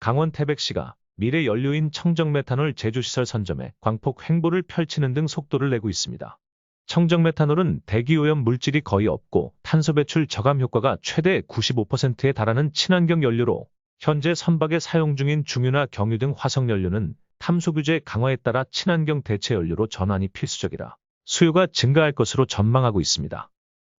강원 태백시가 미래 연료인 청정메탄올 제조시설 선점에 광폭 횡보를 펼치는 등 속도를 내고 있습니다. 청정메탄올은 대기오염 물질이 거의 없고 탄소 배출 저감 효과가 최대 95%에 달하는 친환경 연료로 현재 선박에 사용 중인 중유나 경유 등 화석연료는 탄소 규제 강화에 따라 친환경 대체 연료로 전환이 필수적이라 수요가 증가할 것으로 전망하고 있습니다.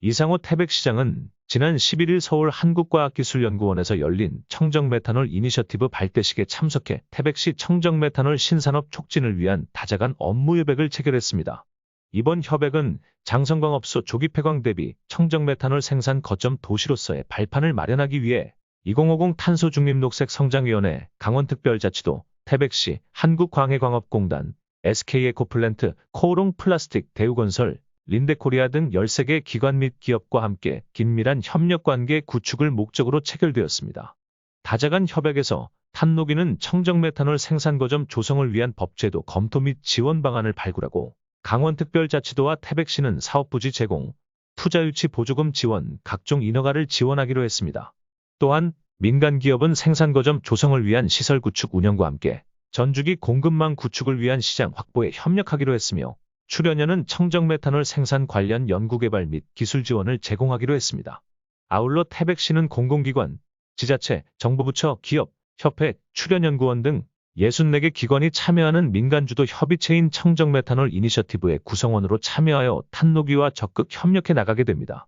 이상호 태백시장은 지난 11일 서울 한국과학기술연구원에서 열린 청정메탄올 이니셔티브 발대식에 참석해 태백시 청정메탄올 신산업 촉진을 위한 다자간 업무 협약을 체결했습니다. 이번 협약은 장성광 업소 조기 폐광 대비 청정메탄올 생산 거점 도시로서의 발판을 마련하기 위해 2050 탄소 중립 녹색 성장위원회 강원특별자치도 태백시 한국광해광업공단 SK에코플랜트 코오롱 플라스틱 대우건설 린데코리아 등 13개 기관 및 기업과 함께 긴밀한 협력관계 구축을 목적으로 체결되었습니다. 다자간 협약에서 탄노기는 청정메탄올 생산 거점 조성을 위한 법제도 검토 및 지원 방안을 발굴하고 강원특별자치도와 태백시는 사업부지 제공, 투자유치 보조금 지원, 각종 인허가를 지원하기로 했습니다. 또한 민간 기업은 생산 거점 조성을 위한 시설 구축 운영과 함께 전주기 공급망 구축을 위한 시장 확보에 협력하기로 했으며 출연료는 청정메탄올 생산 관련 연구개발 및 기술 지원을 제공하기로 했습니다. 아울러 태백시는 공공기관, 지자체, 정부부처, 기업, 협회, 출연연구원 등 64개 기관이 참여하는 민간주도 협의체인 청정메탄올 이니셔티브의 구성원으로 참여하여 탄노기와 적극 협력해 나가게 됩니다.